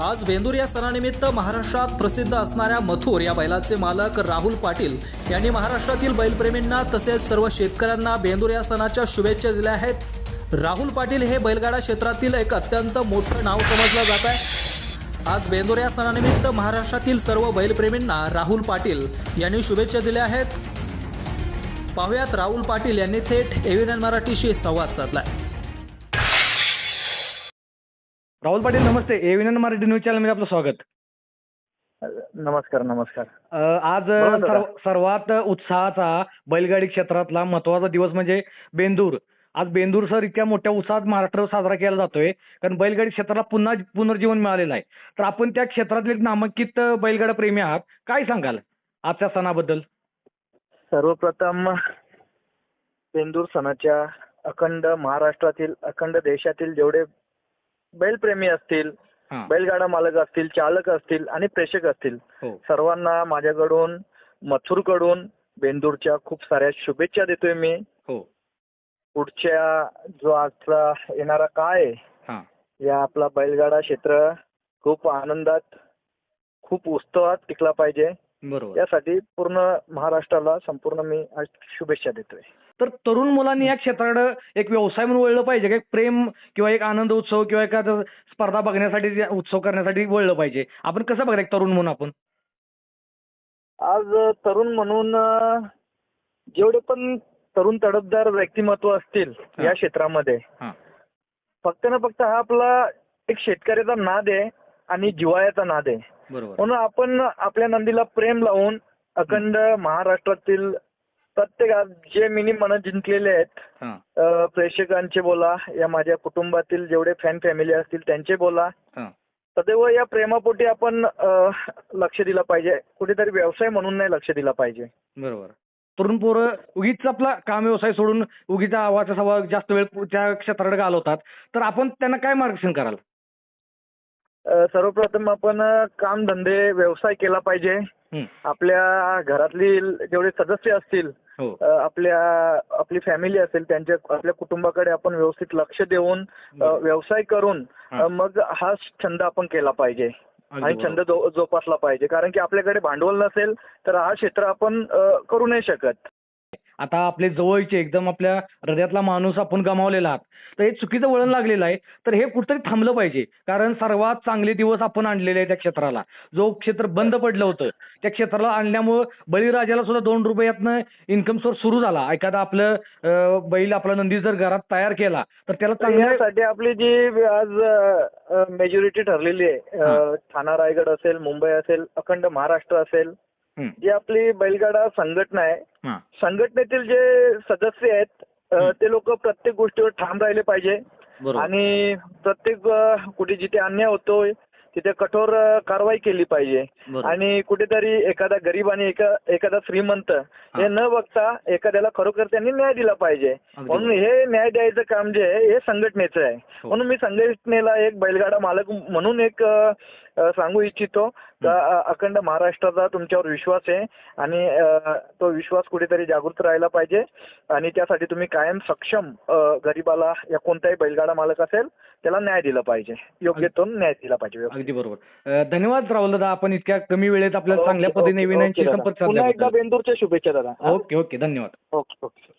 आज बेंदूर या सणानिमित्त महाराष्ट्रात प्रसिद्ध असणाऱ्या मथुर या बैलाचे मालक राहुल पाटील यांनी महाराष्ट्रातील बैलप्रेमींना तसेच सर्व शेतकऱ्यांना बेंदूर या सणाच्या शुभेच्छा दिल्या आहेत. राहुल पाटील हे बैलगाडा क्षेत्रातील एक अत्यंत मोठं नाव समजलं जात आहे. आज बेंदूर या सणानिमित्त महाराष्ट्रातील सर्व बैलप्रेमींना राहुल पाटील यांनी शुभेच्छा दिल्या आहेत. पाहुयात राहुल पाटील यांनी थेट एव्हिनन मराठीशी संवाद साधलाय. राहुल पाटील नमस्ते. एव्हिनन मराठी न्यूज चॅनलमध्ये आपलं स्वागत. नमस्कार नमस्कार. अ, आज बोला दादा. सर्व सर्वात उत्साहाचा बैलगाडी क्षेत्रातला महत्त्वाचा दिवस म्हणजे बेंदूर. आज बेंदूर सर इतक्या मोठ्या उत्साहात महाराष्ट्र साजरा केला जातोय. कारण बैलगाडी क्षेत्राला पुन्हा पुनर्जीवन मिळालेलं आहे. तर आपण त्या क्षेत्रातले एक नामांकित बैलगाडा प्रेमी आहात. काय सांगाल आजच्या सणाबद्दल? सर्वप्रथम बेंदूर सणाच्या अखंड महाराष्ट्रातील अखंड देशातील जेवढे बैलप्रेमी असतील बैलगाडा मालक असतील चालक असतील आणि प्रेक्षक असतील. हो. सर्वांना माझ्याकडून मथुरकडून बेंदूरच्या खूप साऱ्या शुभेच्छा देतोय मी. हो. पुढच्या जो आजचा येणारा काळ आहे या आपला बैलगाडा क्षेत्र खूप आनंदात खूप उत्सवात टिकला पाहिजे. बरोबर. यासाठी पूर्ण महाराष्ट्राला संपूर्ण मी आज शुभेच्छा देतोय. तर तरुण मुलांनी या क्षेत्राकडे एक व्यवसाय म्हणून वळलं पाहिजे का एक प्रेम किंवा एक आनंद उत्सव किंवा एखादा स्पर्धा बघण्यासाठी जे उत्सव करण्यासाठी वळलं पाहिजे. आपण कसं बघा एक तरुण म्हणून आपण? आज तरुण म्हणून अं, जेवढे पण तरुण तडफदार व्यक्तिमत्व असतील हा. या क्षेत्रामध्ये हा. फक्त ना फक्त हा आपला एक शेतकऱ्याचा नाद आहे आणि जिवाळ्याचा नाद आहे. म्हणून आपण आपल्या नंदीला प्रेम लावून अखंड महाराष्ट्रातील प्रत्येक जे मिनी मन जिंकलेले आहेत प्रेक्षकांचे बोला या माझ्या कुटुंबातील जेवढे फॅन फॅमिली असतील त्यांचे बोला. सदैव या प्रेमापोटी आपण लक्ष दिलं पाहिजे. कुठेतरी व्यवसाय म्हणून नाही लक्ष दिलं पाहिजे. बरोबर. तरुण पोरं उगीच आपला काम व्यवसाय सोडून उगीच सवा जास्त वेळ त्या क्षेत्राकडे घालवतात. तर आपण त्यांना काय मार्गदर्शन कराल? सर्वप्रथम आपण अं, कामधंदे व्यवसाय केला पाहिजे. आपल्या घरातली जेवढे सदस्य असतील हो आपल्या आपली फॅमिली असेल त्यांच्या आपल्या कुटुंबाकडे आपण व्यवस्थित लक्ष देऊन. व्यवसाय करून मग हा छंद आपण केला पाहिजे आणि. छंद जोपासला पाहिजे कारण की आपल्याकडे भांडवल नसेल तर हा क्षेत्र आपण करू नाही शकत आता आपले जवळचे एकदम आपल्या हृदयातला माणूस आपण गमावलेला आहात. तर हे चुकीचं वळण लागलेलं आहे. तर हे कुठेतरी थांबलं पाहिजे. कारण सर्वात चांगले दिवस आपण आणलेले आहे त्या क्षेत्राला. जो क्षेत्र बंद पडलं होतं त्या क्षेत्राला आणल्यामुळं बळीराजाला सुद्धा दोन रुपयातनं इन्कम सोर्स सुरू झाला. एखादा आपलं बैल आपला नंदी जर घरात तयार केला तर त्याला तर चांगलं यासाठी आपली जी आज मेजॉरिटी ठरलेली आहे ठाणा रायगड असेल मुंबई असेल अखंड महाराष्ट्र असेल जी आपली बैलगाडा संघटना आहे. संघटनेतील जे सदस्य आहेत. ते लोक प्रत्येक गोष्टीवर ठाम राहिले पाहिजे. आणि प्रत्येक कुठे जिथे अन्याय होतोय तिथे कठोर कारवाई केली पाहिजे. बरोबर. आणि कुठेतरी एखादा गरीब आणि एका एखादा श्रीमंत हे न बघता एखाद्याला खरोखर त्यांनी न्याय दिला पाहिजे. अगदी म्हणून हे न्याय द्यायचं काम जे आहे हे संघटनेचं आहे. हो. म्हणून मी संघटनेला एक बैलगाडा मालक म्हणून एक अ, अ, सांगू इच्छितो. का अ, अखंड महाराष्ट्राचा तुमच्यावर विश्वास आहे आणि अ, तो विश्वास कुठेतरी जागृत राहायला पाहिजे. आणि त्यासाठी तुम्ही कायम सक्षम अ, गरिबाला या कोणताही बैलगाडा मालक असेल त्याला न्याय दिला पाहिजे. योग्य तो न्याय दिला पाहिजे अगदी बरोबर. धन्यवाद राहुल दादा आपण इतक्या कमी वेळेत आपल्याला चांगल्या पद्धतीने विनंती. संपर्क पुन्हा एकदा बेंदूरच्या शुभेच्छा दादा ओके ओके धन्यवाद. Okay okay.